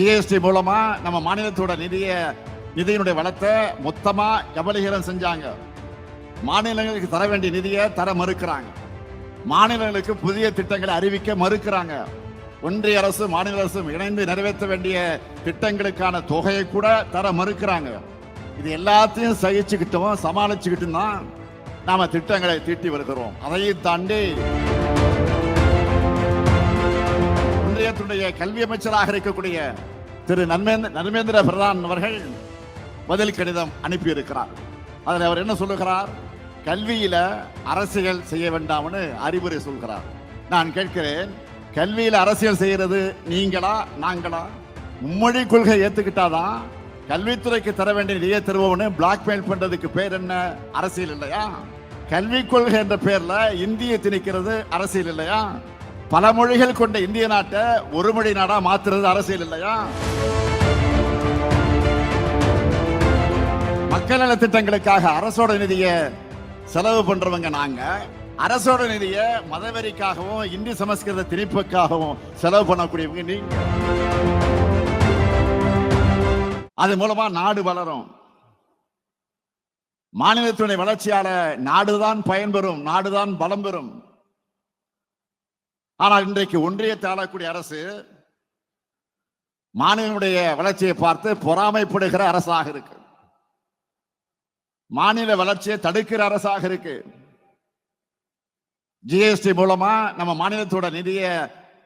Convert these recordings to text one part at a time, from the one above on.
GST மூலமா நம்ம மாநிலத்தோட நிதிய நிதியினுடைய வளத்தை மொத்தமா கபலீகரம் செஞ்சாங்க. மாநிலங்களுக்கு தர வேண்டிய நிதியை தர மறுக்கிறாங்க. மாநிலங்களுக்கு புதிய திட்டங்களை அறிவிக்க மறுக்கிறாங்க. ஒன்றிய அரசு மாநில அரசும் இணைந்து நிறைவேற்ற வேண்டிய திட்டங்களுக்கான தொகையை கூட தர மறுக்கிறாங்க. இது எல்லாத்தையும் சகிச்சுக்கிட்டோம் சமாளிச்சுக்கிட்டும் தான் நாம திட்டங்களை தீட்டி வருகிறோம். அதையும் தாண்டி ஒன்றியத்துடைய கல்வி அமைச்சராக இருக்கக்கூடிய திரு நன்மேந்திர நர்மேந்திர பிரதான் அவர்கள் பதில் கடிதம் அனுப்பியிருக்கிறார். அதில் அவர் என்ன சொல்லுகிறார்? கல்வியில் அரசியல் செய்ய வேண்டாம்னு அறிவுரை சொல்கிறார். நான் கேட்கிறேன் கல்வியில் அரசியல் செய்கிறது நீங்களா நாங்களா? மும்மொழி கொள்கை ஏத்துக்கிட்டாதான் கல்வித்துறைக்கு தர வேண்டிய நிதியை தருவோம்னு பிளாக்மெயில் பண்ணுறதுக்கு பேர் என்ன? அரசியல் இல்லையா? கல்விக் கொள்கை என்ற பேரில் இந்தியை திணிக்கிறது அரசியல் இல்லையா? பல மொழிகள் கொண்ட இந்திய நாட்டை ஒரு மொழி நாடா மாத்துறது அரசியல் இல்லையா? மக்கள் நல திட்டங்களுக்காக அரசோட நிதியை செலவு பண்றவங்க நாங்க. அரசோட நிதியை மதவெறிக்காகவும் இந்தி சமஸ்கிருத திணிப்புக்காகவும் செலவு பண்ணக்கூடியவங்க நீங்க. அது மூலமா நாடு வளரும். மாநிலத்தினுடைய வளர்ச்சியால நாடுதான் பயன்பெறும் நாடுதான் பலம் பெறும். ஆனால் இன்றைக்கு ஒன்றியத்தை ஆளக்கூடிய அரசு மாநிலனுடைய வளர்ச்சியை பார்த்து பொறாமைப்படுகிற அரசாக இருக்கு. மாநில வளர்ச்சியை தடுக்கிற அரசாக இருக்கு. ஜிஎஸ்டி மூலமா நம்ம மாநிலத்தோட நிதிய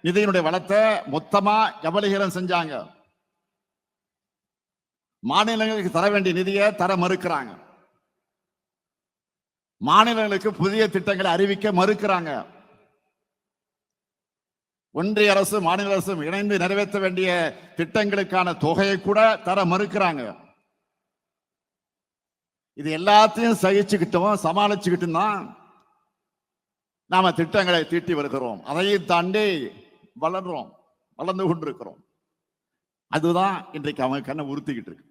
நிதியினுடைய வளத்தை மொத்தமா கபலீகரம் செஞ்சாங்க. மாநிலங்களுக்கு தர வேண்டிய நிதியை தர மறுக்கிறாங்க. மாநிலங்களுக்கு புதிய திட்டங்களை அறிவிக்க மறுக்கிறாங்க. ஒன்றிய அரசு மாநில அரசும் இணைந்து நிறைவேற்ற வேண்டிய திட்டங்களுக்கான தொகையை கூட தர மறுக்கிறாங்க. இது எல்லாத்தையும் சகிச்சுக்கிட்டோம் சமாளிச்சுக்கிட்டும் தான் நாம திட்டங்களை தீட்டி வருகிறோம். அதையும் தாண்டி வளர்றோம் வளர்ந்து கொண்டிருக்கிறோம். அதுதான் இன்றைக்கு அவங்க கண்ணை உறுத்திக்கிட்டு இருக்கு.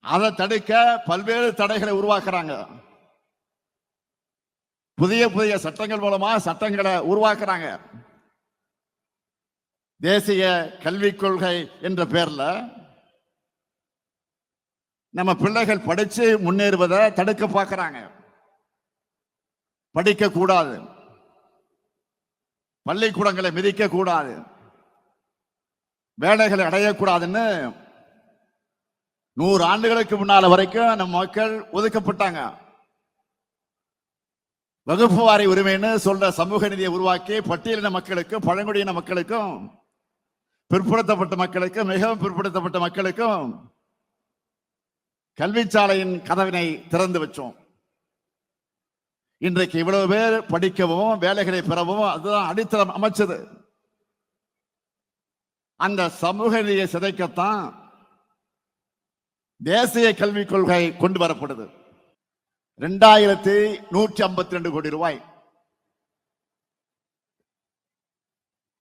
அதை தடுக்க பல்வேறு தடைகளை உருவாக்குறாங்க. புதிய புதிய சட்டங்கள் மூலமா சட்டங்களை உருவாக்குறாங்க. தேசிய கல்விக் கொள்கை என்ற பேர்ல நம்ம பிள்ளைகள் படிச்சு முன்னேறுவதை தடுக்க பார்க்கறாங்க படிக்க கூடாது. பள்ளிக்கூடங்களை மிதிக்க கூடாது. வேலைகளை அடையக்கூடாதுன்னு நூறு ஆண்டுகளுக்கு முன்னால வரைக்கும் நம்ம மக்கள் ஒதுக்கப்பட்டாங்க. வகுப்பு வாரி உரிமைன்னு சொல்ற சமூக நிதியை உருவாக்கி பட்டியலின மக்களுக்கும் பழங்குடியின மக்களுக்கும் பிற்படுத்தப்பட்ட மக்களுக்கும் மிகவும் பிற்படுத்தப்பட்ட மக்களுக்கும் கல்விச்சாலையின் கதவினை திறந்து வச்சோம். இன்றைக்கு இவ்வளவு பேர் படிக்கவும் வேலைகளை பெறவும் அதுதான் அடித்தளம் அமைச்சது. அந்த சமூக நிதியை சிதைக்கத்தான் தேசிய கல்விக் கொள்கை கொண்டு வரப்படுது. ரெண்டாயிரத்தி நூற்றி ஐம்பத்தி ரெண்டு கோடி ரூபாய்.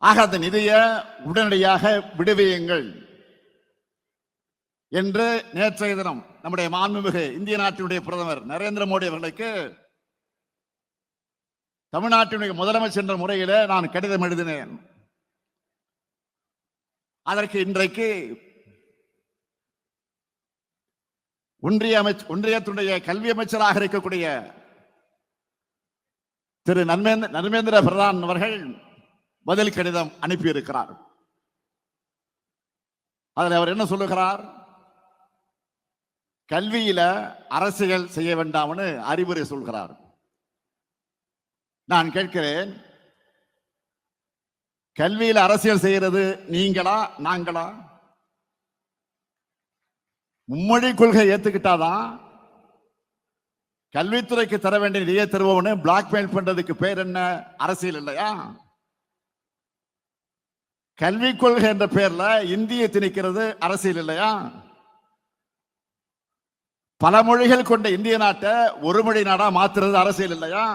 ஆக அந்த நிதியை உடனடியாக விடுவியுங்கள் என்று நேற்றைய தினம் நம்முடைய மாண்புமிகு இந்திய நாட்டினுடைய பிரதமர் நரேந்திர மோடி அவர்களுக்கு தமிழ்நாட்டினுடைய முதலமைச்சர் என்ற முறையில நான் கடிதம் எழுதினேன். அதற்கு இன்றைக்கு ஒன்றிய அமைச்ச ஒன்றியத்துடைய கல்வி அமைச்சராக இருக்கக்கூடிய திரு நன்மேந்திர நர்மேந்திர பிரதான் அவர்கள் பதில் கடிதம் அனுப்பியிருக்கிறார். அதில் அவர் என்ன சொல்லுகிறார்? கல்வியில அரசியல் செய்ய வேண்டாம்னு அறிவுரை சொல்கிறார். நான் கேட்கிறேன் கல்வியில அரசியல் செய்யறது நீங்களா நாங்களா? மும்மொழி கொள்கை ஏத்துக்கிட்டாதான் கல்வித்துறைக்கு தர வேண்டிய நிதியை தருவோம்னு பிளாக்மெயில் பண்றதுக்கு பேர் என்ன? அரசியல் இல்லையா? கல்வி கொள்கை என்ற பேர்ல இந்தியை திணிக்கிறது அரசியல் இல்லையா? பல மொழிகள் கொண்ட இந்திய நாட்டை ஒரு மொழி நாடா மாத்துறது அரசியல் இல்லையா?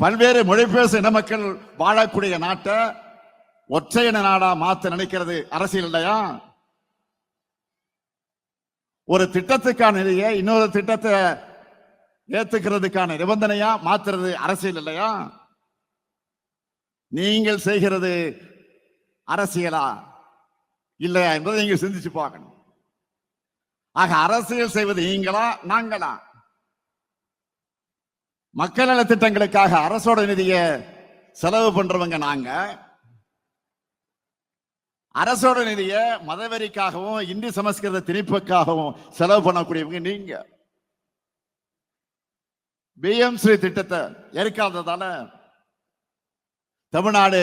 பல்வேறு மொழி பேச இன மக்கள் வாழக்கூடிய நாட்டை ஒற்றை இன நாடா மாத்த நினைக்கிறது அரசியல் இல்லையா? ஒரு திட்டத்துக்கான நிதியை இன்னொரு திட்டத்தை ஏத்துக்கிறதுக்கான நிபந்தனையா மாத்துறது அரசியல் இல்லையா? நீங்கள் செய்கிறது அரசியலா இல்லையா என்பதை நீங்க சிந்திச்சு பார்க்கணும். ஆக அரசியல் செய்வது நீங்களா நாங்களா? மக்கள் நல திட்டங்களுக்காக அரசோட நிதியை செலவு பண்றவங்க நாங்க. அரசோட நிதிய மதவெறிக்காகவும் இந்தி சமஸ்கிருத திணிப்புக்காகவும் செலவு பண்ணக்கூடியவங்க நீங்க. பிஎம்சி திட்டத்தை ஏற்காததால தமிழ்நாடு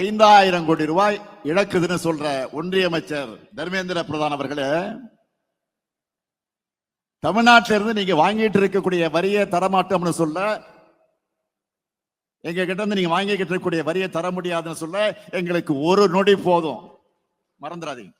ஐந்தாயிரம் கோடி ரூபாய் இழக்குதுன்னு சொல்ற ஒன்றிய அமைச்சர் தர்மேந்திர பிரதான் அவர்களே தமிழ்நாட்டில இருந்து நீங்க வாங்கிட்டு இருக்கக்கூடிய வரியை தரமாட்டோம்னு சொல்ல எங்க கிட்ட இருந்து நீங்க வாங்கிக்கிட்டு இருக்கக்கூடிய வரியை தர முடியாதுன்னு சொல்ல எங்களுக்கு ஒரு நொடி போதும். மறந்துடாதீங்க.